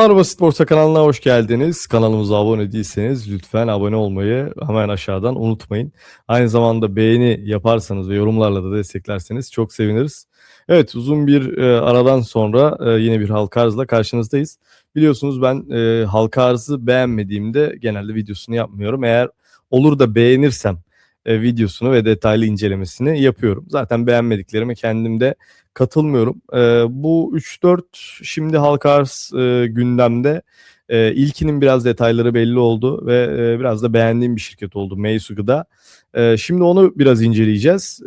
Merhabalar Basit Borsa kanalına hoş geldiniz. Kanalımıza abone değilseniz lütfen abone olmayı hemen aşağıdan unutmayın. Aynı zamanda beğeni yaparsanız ve yorumlarla da desteklerseniz çok seviniriz. Evet uzun bir e, aradan sonra e, yine bir halka arzla karşınızdayız. Biliyorsunuz ben e, halka arzı beğenmediğimde genelde videosunu yapmıyorum. Eğer olur da beğenirsem e, videosunu ve detaylı incelemesini yapıyorum. Zaten beğenmediklerime kendim de katılmıyorum. E, bu 3-4 şimdi halka arz e, gündemde. E, ilkinin biraz detayları belli oldu ve biraz da beğendiğim bir şirket oldu Meisu Gıda. Şimdi onu biraz inceleyeceğiz.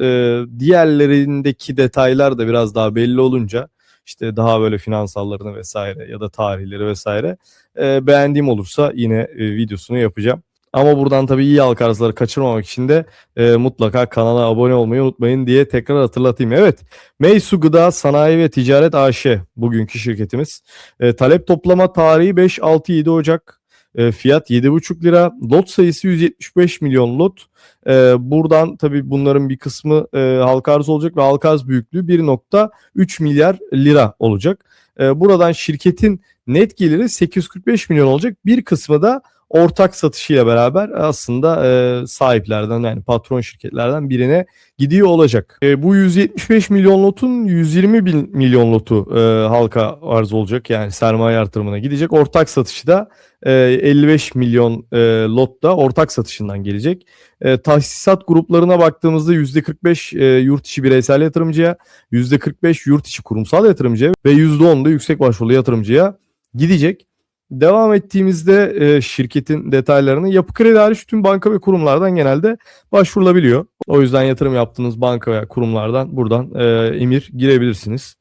Diğerlerindeki detaylar da biraz daha belli olunca işte daha böyle finansallarını vesaire ya da tarihleri vesaire beğendiğim olursa yine videosunu yapacağım. Ama buradan tabii iyi halka arzları kaçırmamak için de e, mutlaka kanala abone olmayı unutmayın diye tekrar hatırlatayım. Evet, Meysu Gıda Sanayi ve Ticaret AŞ bugünkü şirketimiz. E, talep toplama tarihi 5-6-7 Ocak. E, fiyat 7,5 lira. Lot sayısı 175 milyon lot. E, buradan tabii bunların bir kısmı e, halka arz olacak ve halka arz büyüklüğü 1.3 milyar lira olacak. E, buradan şirketin net geliri 845 milyon olacak. Bir kısmı da ortak satışıyla beraber aslında e, sahiplerden yani patron şirketlerden birine gidiyor olacak. E, bu 175 milyon lotun 120 bin milyon lotu e, halka arz olacak yani sermaye artırımına gidecek. Ortak satışı da e, 55 milyon e, lot da ortak satışından gelecek. E, tahsisat gruplarına baktığımızda %45 e, yurt içi bireysel yatırımcıya, %45 yurt içi kurumsal yatırımcıya ve %10 da yüksek başvurulu yatırımcıya gidecek. Devam ettiğimizde e, şirketin detaylarını yapı kredi hariç tüm banka ve kurumlardan genelde başvurulabiliyor. O yüzden yatırım yaptığınız banka veya kurumlardan buradan e, emir girebilirsiniz.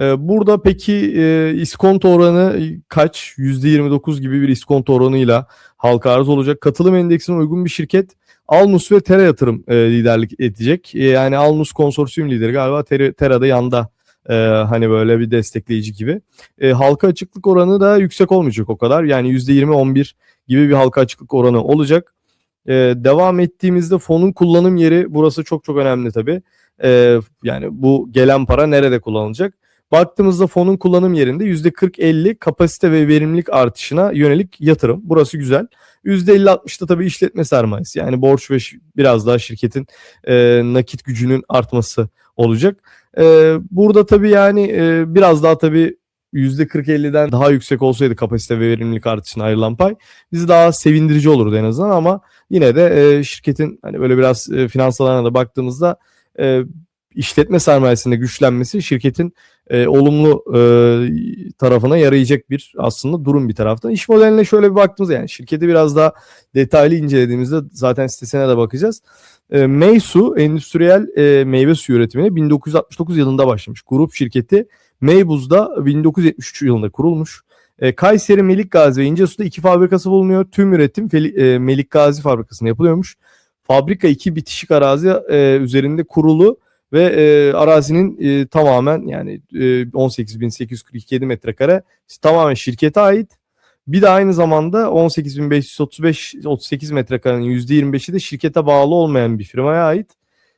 E, burada peki e, iskonto oranı kaç? %29 gibi bir iskonto oranıyla halka arz olacak. Katılım endeksine uygun bir şirket Alnus ve Tera yatırım e, liderlik edecek. E, yani Alnus konsorsiyum lideri galiba Ter Tera'da yanda ee, hani böyle bir destekleyici gibi. Ee, halka açıklık oranı da yüksek olmayacak o kadar. Yani %20-11 gibi bir halka açıklık oranı olacak. Ee, devam ettiğimizde fonun kullanım yeri burası çok çok önemli tabii. Ee, yani bu gelen para nerede kullanılacak? Baktığımızda fonun kullanım yerinde %40-50 kapasite ve verimlilik artışına yönelik yatırım. Burası güzel. %50-60'da tabii işletme sermayesi. Yani borç ve biraz daha şirketin e, nakit gücünün artması olacak. E, burada tabii yani e, biraz daha tabii %40-50'den daha yüksek olsaydı kapasite ve verimlilik artışına ayrılan pay bizi daha sevindirici olurdu en azından ama yine de e, şirketin hani böyle biraz e, finansallarına da baktığımızda e, işletme sermayesinde güçlenmesi şirketin e, olumlu e, tarafına yarayacak bir aslında durum bir taraftan. İş modeline şöyle bir baktığımızda yani şirketi biraz daha detaylı incelediğimizde zaten sitesine de bakacağız. E, Meysu endüstriyel e, meyve suyu üretimine 1969 yılında başlamış. Grup şirketi Meybuz'da 1973 yılında kurulmuş. E, Kayseri Melik Gazi ve İncesu'da iki fabrikası bulunuyor. Tüm üretim Feli, e, Melik Gazi fabrikasında yapılıyormuş. Fabrika iki bitişik arazi e, üzerinde kurulu ve e, arazinin e, tamamen yani e, 18.847 metrekare tamamen şirkete ait. Bir de aynı zamanda 18.535 38 metrekarenin %25'i de şirkete bağlı olmayan bir firmaya ait.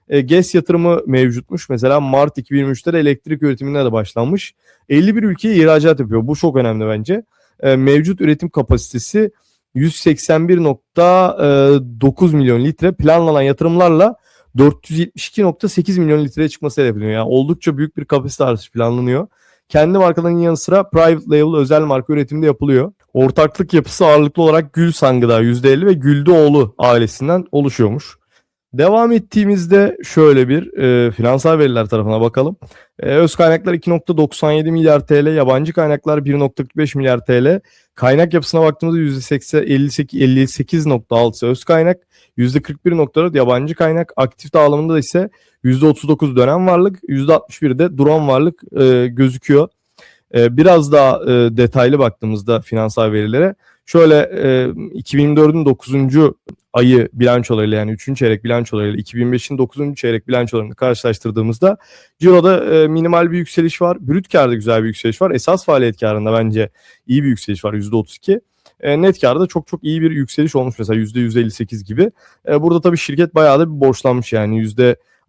E, GES yatırımı mevcutmuş. Mesela Mart 2023'te de elektrik üretimine de başlanmış. 51 ülkeye ihracat yapıyor. Bu çok önemli bence. E, mevcut üretim kapasitesi 181.9 milyon litre planlanan yatırımlarla 472.8 milyon litreye çıkması hedefleniyor. Yani oldukça büyük bir kapasite artışı planlanıyor. Kendi markalarının yanı sıra private label özel marka üretiminde yapılıyor. Ortaklık yapısı ağırlıklı olarak Gül Sangıda %50 ve Güldoğlu ailesinden oluşuyormuş. Devam ettiğimizde şöyle bir e, finansal veriler tarafına bakalım. E, öz kaynaklar 2.97 milyar TL, yabancı kaynaklar 1.45 milyar TL. Kaynak yapısına baktığımızda %58.6 öz kaynak, %41.4 yabancı kaynak, aktif dağılımında ise %39 dönem varlık, %61 de duran varlık e, gözüküyor. E, biraz daha e, detaylı baktığımızda finansal verilere şöyle e, 2024'ün 9. ayı bilançolarıyla yani 3. çeyrek bilançolarıyla 2005'in 9. çeyrek bilançolarını karşılaştırdığımızda Ciro'da e, minimal bir yükseliş var. Brüt karda güzel bir yükseliş var. Esas faaliyet karında bence iyi bir yükseliş var %32. E, net karda çok çok iyi bir yükseliş olmuş mesela %158 gibi. E, burada tabii şirket bayağı da bir borçlanmış yani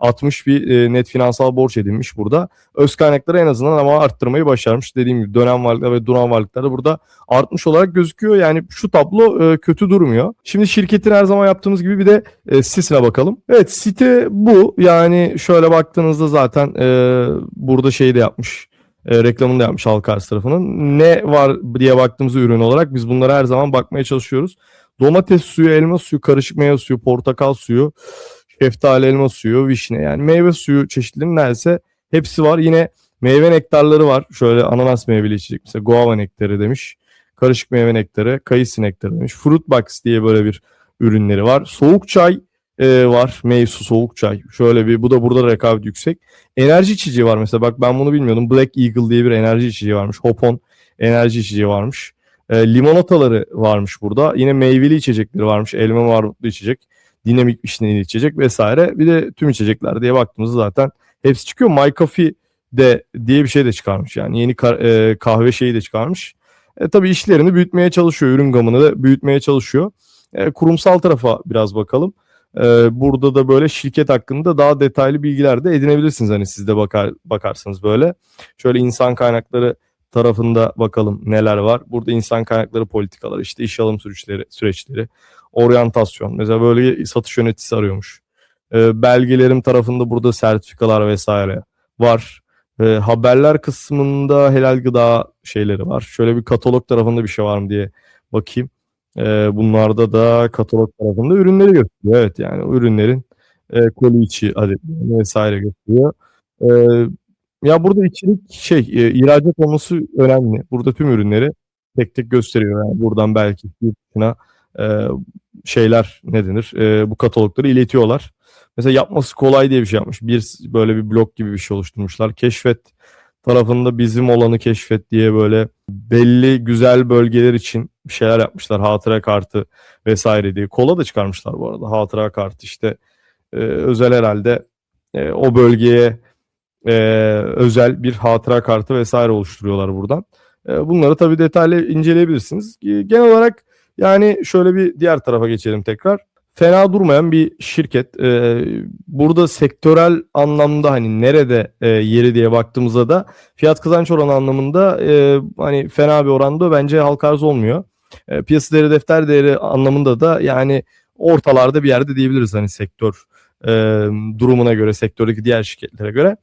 atmış bir e, net finansal borç edinmiş burada. Öz kaynakları en azından ama arttırmayı başarmış. Dediğim gibi dönem varlıklar ve duran varlıklar da burada artmış olarak gözüküyor. Yani şu tablo e, kötü durmuyor. Şimdi şirketin her zaman yaptığımız gibi bir de e, sitesine bakalım. Evet site bu. Yani şöyle baktığınızda zaten e, burada şey de yapmış. E, reklamını da yapmış halka arz tarafının. Ne var diye baktığımız ürün olarak biz bunlara her zaman bakmaya çalışıyoruz. Domates suyu, elma suyu, karışık meyve suyu, portakal suyu, şeftali elma suyu, vişne yani meyve suyu çeşitlerinin neredeyse hepsi var. Yine meyve nektarları var. Şöyle ananas meyveli içecek mesela guava nektarı demiş. Karışık meyve nektarı, kayısı nektarı demiş. Fruit Box diye böyle bir ürünleri var. Soğuk çay e, var. Meyve su, soğuk çay. Şöyle bir bu da burada rekabet yüksek. Enerji içeceği var mesela. Bak ben bunu bilmiyordum. Black Eagle diye bir enerji içeceği varmış. Hopon enerji içeceği varmış. E, limonataları varmış burada. Yine meyveli içecekleri varmış. Elma marmutlu içecek. Dinamik vişneli içecek vesaire. Bir de tüm içecekler diye baktığımızda zaten hepsi çıkıyor. My Coffee de diye bir şey de çıkarmış. Yani yeni e, kahve şeyi de çıkarmış. E, tabii işlerini büyütmeye çalışıyor. Ürün gamını da büyütmeye çalışıyor. E, kurumsal tarafa biraz bakalım. E, burada da böyle şirket hakkında daha detaylı bilgiler de edinebilirsiniz. Hani siz de bakar, bakarsanız böyle. Şöyle insan kaynakları tarafında bakalım neler var. Burada insan kaynakları politikaları, işte iş alım süreçleri, süreçleri oryantasyon. Mesela böyle satış yöneticisi arıyormuş. E, belgelerim tarafında burada sertifikalar vesaire var. E, haberler kısmında helal gıda şeyleri var. Şöyle bir katalog tarafında bir şey var mı diye bakayım. E, bunlarda da katalog tarafında ürünleri gösteriyor. Evet yani ürünlerin e, koli içi adetlerini vesaire gösteriyor. E, ya burada içerik şey e, ihracat olması önemli. Burada tüm ürünleri tek tek gösteriyor. Yani buradan belki yurt dışına e, şeyler ne denir e, bu katalogları iletiyorlar. Mesela yapması kolay diye bir şey yapmış. Bir böyle bir blok gibi bir şey oluşturmuşlar. Keşfet tarafında bizim olanı keşfet diye böyle belli güzel bölgeler için bir şeyler yapmışlar. Hatıra kartı vesaire diye. Kola da çıkarmışlar bu arada. Hatıra kartı işte e, özel herhalde e, o bölgeye e, özel bir hatıra kartı vesaire oluşturuyorlar buradan. E, bunları tabii detaylı inceleyebilirsiniz. E, genel olarak yani şöyle bir diğer tarafa geçelim tekrar. Fena durmayan bir şirket. Ee, burada sektörel anlamda hani nerede e, yeri diye baktığımızda da fiyat kazanç oranı anlamında e, hani fena bir oranda bence halka arz olmuyor. E, piyasa değeri defter değeri anlamında da yani ortalarda bir yerde diyebiliriz hani sektör e, durumuna göre sektördeki diğer şirketlere göre.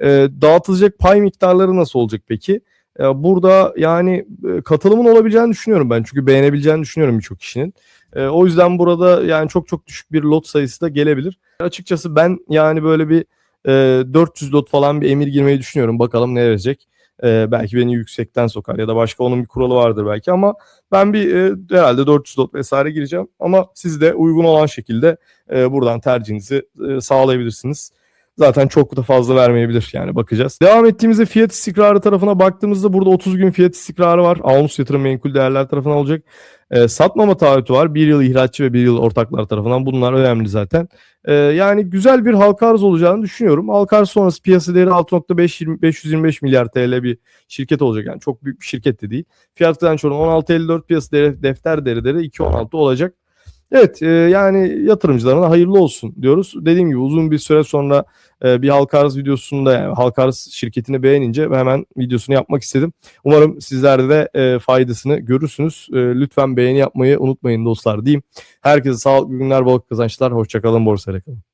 E, dağıtılacak pay miktarları nasıl olacak peki? E, burada yani e, katılımın olabileceğini düşünüyorum ben. Çünkü beğenebileceğini düşünüyorum birçok kişinin. E, o yüzden burada yani çok çok düşük bir lot sayısı da gelebilir. Açıkçası ben yani böyle bir e, 400 lot falan bir emir girmeyi düşünüyorum. Bakalım ne verecek. Belki beni yüksekten sokar ya da başka onun bir kuralı vardır belki ama ben bir e, herhalde 400 lot vesaire gireceğim. Ama siz de uygun olan şekilde buradan tercihinizi sağlayabilirsiniz zaten çok da fazla vermeyebilir yani bakacağız. Devam ettiğimizde fiyat istikrarı tarafına baktığımızda burada 30 gün fiyat istikrarı var. Almus yatırım menkul değerler tarafından olacak. E, satmama taahhütü var. Bir yıl ihraççı ve bir yıl ortaklar tarafından. Bunlar önemli zaten. E, yani güzel bir halka arz olacağını düşünüyorum. Halka arz sonrası piyasa değeri 6.525 milyar TL bir şirket olacak. Yani çok büyük bir şirket de değil. Fiyat kazanç oranı 16.54 piyasa değeri, defter değeri 2.16 olacak. Evet e, yani yatırımcılarına hayırlı olsun diyoruz. Dediğim gibi uzun bir süre sonra e, bir halka arz videosunda yani halka arz şirketini beğenince hemen videosunu yapmak istedim. Umarım sizler de e, faydasını görürsünüz. E, lütfen beğeni yapmayı unutmayın dostlar diyeyim. Herkese sağlıklı günler, bol kazançlar. Hoşçakalın, borsayla kalın.